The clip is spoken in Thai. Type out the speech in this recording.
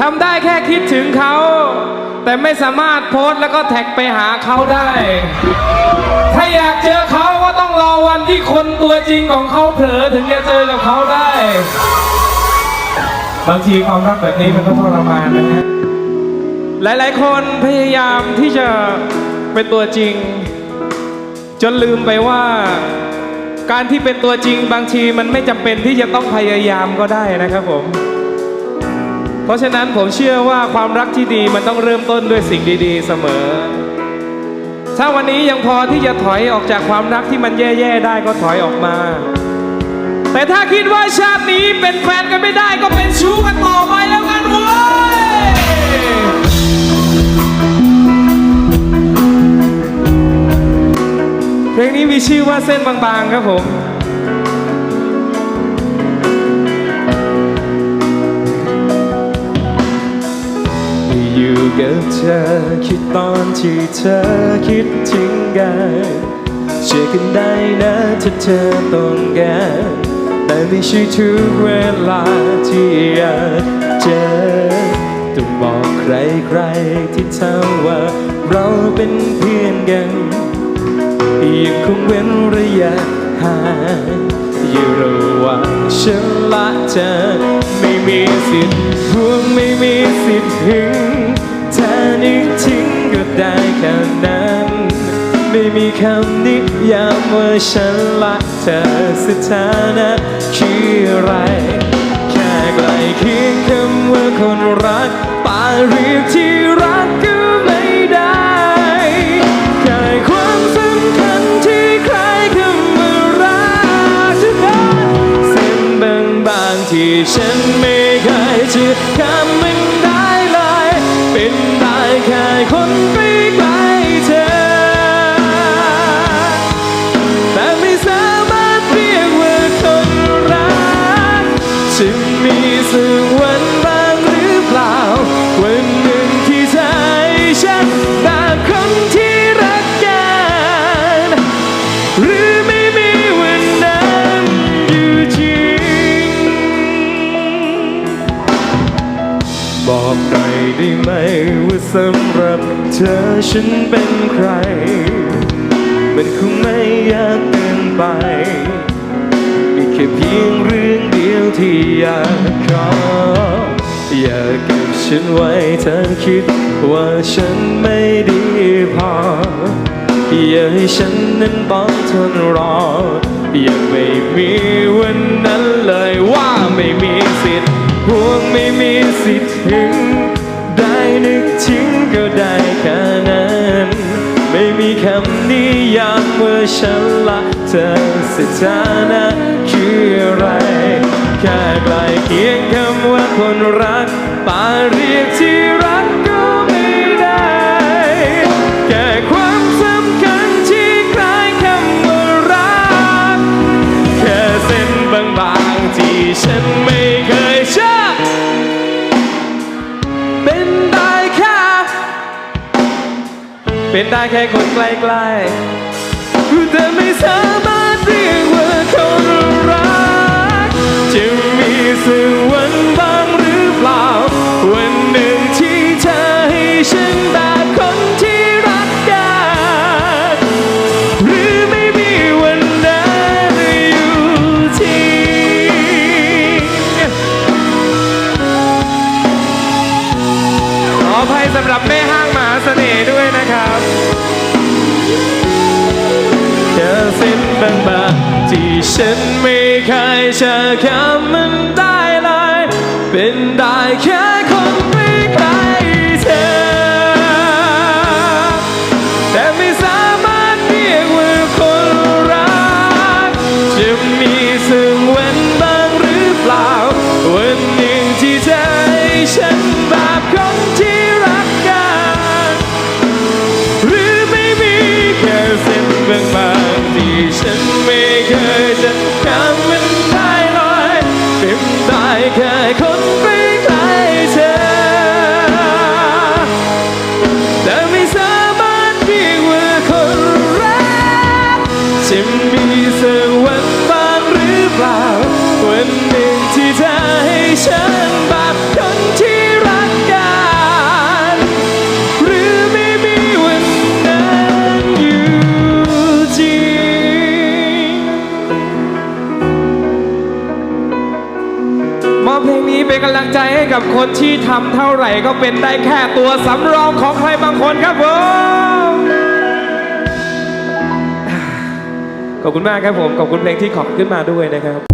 ทำได้แค่คิดถึงเขา แต่ไม่สามารถโพสต์แล้วก็แท็กไปหาเขาได้ ถ้าอยากเจอเขาก็ต้องรอวันที่คนตัวจริงของเขาเผลอถึงจะเจอกับเขาได้ บางทีความรักแบบนี้มันก็ทรมานนะฮะหลายๆ คนพยายามที่จะเป็นตัวจริง จนลืมไปว่าการที่เป็นตัวจริงบางทีมันไม่จำเป็นที่จะต้องพยายามก็ได้นะครับผม เพราะฉะนั้นผมเชื่อว่าความรักที่ดีมันต้องเริ่มต้นด้วยสิ่งดี ๆ เสมอ ถ้าวันนี้ยังพอที่จะถอยออกจากความรักที่มันแย่ๆได้ก็ถอยออกมา แต่ถ้าคิดว่าชาตินี้เป็นแฟนกันไม่ได้ก็เป็นชู้กันต่อไปแล้วกันเว้ยเพลงนี้มีชื่อว่าเส้นบางๆครับผม อยู่กับเธอ คิดตอนที่เธอคิดถึงกันเชื่อกันได้นะถ้าเธอต้องการแต่ไม่ใช่ทุกเวลาที่อยากเจอต้องบอกใครๆที่เธอว่าเราเป็นเพื่อนกันยังคงเว้นระยะห่างอยู่ระหว่างฉันและเธอไม่มีสิทธิ์ห่วงไม่มีสิทธิ์หึง นึกถึงก็ได้แค่นั้น ไม่มีคำนิยามว่าฉันรักเธอสถานะคืออะไร แค่ใกล้เคียงคำว่าคนรักป่าเรียกที่ นั้นอจริง บอกหน่อยได้ไหมว่าสำหรับเธอฉันเป็นใคร มันคงไม่ยากเกินไป มีแค่เพียงเรื่องเดียวที่อยากขออยากเก็บฉันไว้เธอคิดว่าฉันไม่ดีพอ อย่าให้ฉันนั้นต้องทนรอ ยังไม่มีวันนั้นเลยว่าไม่มีสิทธิ์ห่วงไม่มีสิทธิ์ถึง ได้นึกถึงก็ได้แค่นั้น ไม่มีคำนิยามว่าฉันละเธอสถานะคืออะไร แค่ใกล้เคียงคำว่าคนรักป่าเรียกที่ ที่ฉันไม่เคยเชื่อเป็นได้แค่เป็นได้แค่คนใกล้ๆ สำหรับแม่ห้างมหาเสน่ห์ด้วยนะครับเธอสิ้นบางบางที่ฉันไม่เคยจะคำมันได้เลย เป็นได้แค่ เพลงนี้เป็นกำลังใจให้กับคนที่ทำเท่าไหร่ก็เป็นได้แค่ตัวสำรองของใครบางคนครับผมขอบคุณมากครับผม ขอบคุณเพลงที่ขอบขึ้นมาด้วยนะครับ